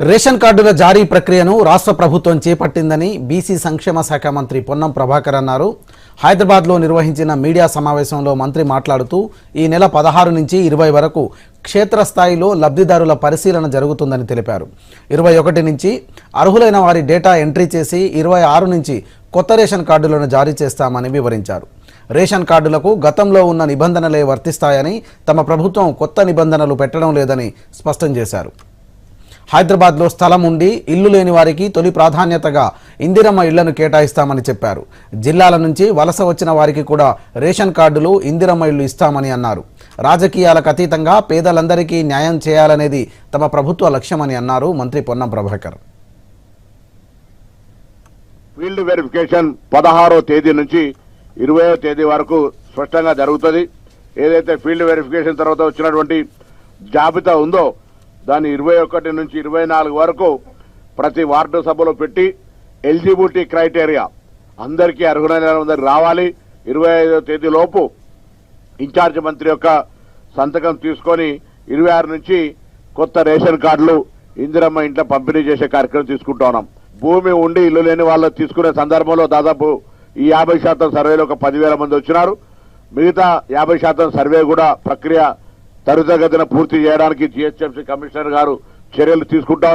Ration కార్డుల జారీ ప్రక్రియను రాష్ట్ర ప్రభుత్వం చేపట్టిందని బీసీ సంక్షేమ శాఖ మంత్రి పొన్నం ప్రభాకర్ అన్నారు. హైదరాబాద్లో నిర్వహించిన మీడియా సమావేశంలో మంత్రి మాట్లాడుతూ ఈ నెల పదహారు నుంచి ఇరవై వరకు క్షేత్రస్థాయిలో లబ్ధిదారుల పరిశీలన జరుగుతుందని తెలిపారు. ఇరవై ఒకటి నుంచి అర్హులైన వారి డేటా ఎంట్రీ చేసి ఇరవై ఆరు నుంచి కొత్త రేషన్ కార్డులను జారీ చేస్తామని వివరించారు. రేషన్ కార్డులకు గతంలో ఉన్న నిబంధనలే వర్తిస్తాయని తమ ప్రభుత్వం కొత్త నిబంధనలు పెట్టడం లేదని స్పష్టం చేశారు. హైదరాబాద్లో స్థలం ఉండి ఇల్లు లేని వారికి తొలి ప్రాధాన్యతగా ఇందిరమ్మ ఇళ్ళను కేటాయిస్తామని చెప్పారు. జిల్లాల నుంచి వలస వచ్చిన వారికి కూడా రేషన్ కార్డులు ఇందిరమ్మ ఇళ్ళు ఇస్తామని అన్నారు. రాజకీయాలకు అతీతంగా పేదలందరికీ న్యాయం చేయాలనేది తమ ప్రభుత్వ లక్ష్యమని అన్నారు మంత్రి పొన్నం ప్రభాకర్. ఫీల్డ్ వెరిఫికేషన్ పదహారో తేదీ నుంచి ఇరవయో తేదీ వరకు స్పష్టంగా జరుగుతుంది. ఏదైతే ఫీల్డ్ వెరిఫికేషన్ తర్వాత వచ్చినటువంటి జాబితా ఉందో దాన్ని ఇరవై ఒకటి నుంచి ఇరవై నాలుగు వరకు ప్రతి వార్డు సభలో పెట్టి ఎలిజిబిలిటీ క్రైటీరియా అందరికీ అర్హులైన అందరికి రావాలి. ఇరవై ఐదో తేదీలోపు ఇన్ఛార్జ్ మంత్రి యొక్క సంతకం తీసుకొని ఇరవై ఆరు నుంచి కొత్త రేషన్ కార్డులు ఇందిరమ్మ ఇంట్లో పంపిణీ చేసే కార్యక్రమం తీసుకుంటా ఉన్నాం. భూమి ఉండి ఇల్లు లేని వాళ్ళు తీసుకునే సందర్భంలో దాదాపు ఈ యాభై శాతం సర్వేలో ఒక పదివేల మంది వచ్చినారు. మిగతా యాభై శాతం సర్వే కూడా ప్రక్రియ తరుతగతిన పూర్తి చేయడానికి జిహెచ్ఎంసీ కమిషనర్ గారు చర్యలు తీసుకుంటా